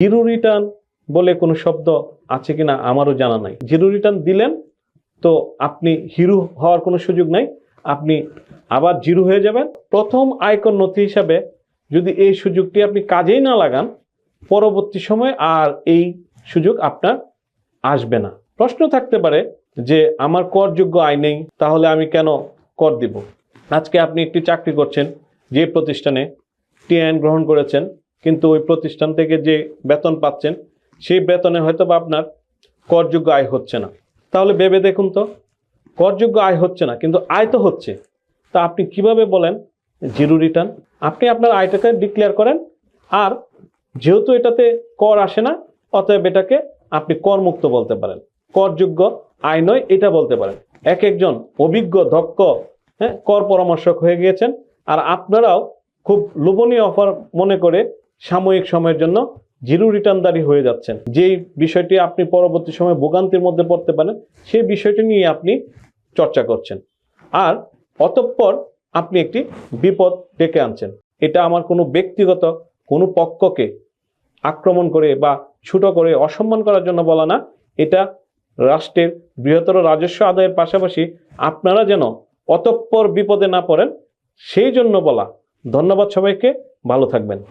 Zero return বলে কোনো শব্দ আছে কিনা আমারও জানা নাই। জিরো রিটার্ন দিলেন, তো আপনি হিরো হওয়ার কোনো সুযোগ নাই। আপনি আবার জিরো হয়ে যাবেন। প্রথম আয়কর নথি হিসাবে যদি এই সুযোগটি আপনি কাজেই না লাগান, পরবর্তী সময় আর এই সুযোগ আপনার আসবে না। প্রশ্ন থাকতে পারে যে, আমার করযোগ্য আয় নেই, তাহলে আমি কেন কর দিব? আজকে আপনি একটি চাকরি করছেন, যে প্রতিষ্ঠানে টিআইন গ্রহণ করেছেন কিন্তু ওই প্রতিষ্ঠান থেকে যে বেতন পাচ্ছেন, সেই বেতনে হয়তো বা আপনার করযোগ্য আয় হচ্ছে না। তাহলে ভেবে দেখুন তো, করযোগ্য আয় হচ্ছে না, কিন্তু আয় তো হচ্ছে। তা আপনি কীভাবে বলেন? Zero return. আপনি আপনার আয়টাকে ডিক্লেয়ার করেন, আর যেহেতু এটাতে কর আসে না, অতএব এটাকে আপনি করমুক্ত বলতে পারেন। করযোগ্য আয় নয়, এটা বলতে পারেন। এক একজন অভিজ্ঞ, দক্ষ হ্যাঁ কর পরামর্শক হয়ে গিয়েছেন, আর আপনারাও খুব লোভনীয় অফার মনে করে সাময়িক সময়ের জন্য জিরো রিটার্নদারি হয়ে যাচ্ছেন। যেই বিষয়টি আপনি পরবর্তী সময় ভোগান্তির মধ্যে পড়তে পারেন, সেই বিষয়টি নিয়ে আপনি চর্চা করছেন। আর অতঃপর আপনি একটি বিপদ ডেকে আনছেন। এটা আমার কোনো ব্যক্তিগত, কোনো পক্ষকে আক্রমণ করে বা ছুটো করে অসম্মান করার জন্য বলা না। এটা রাষ্ট্রের বৃহত্তর রাজস্ব আদায়ের পাশাপাশি আপনারা যেন অতঃপর বিপদে না পড়েন, সেই জন্য বলা। ধন্যবাদ সবাইকে, ভালো থাকবেন।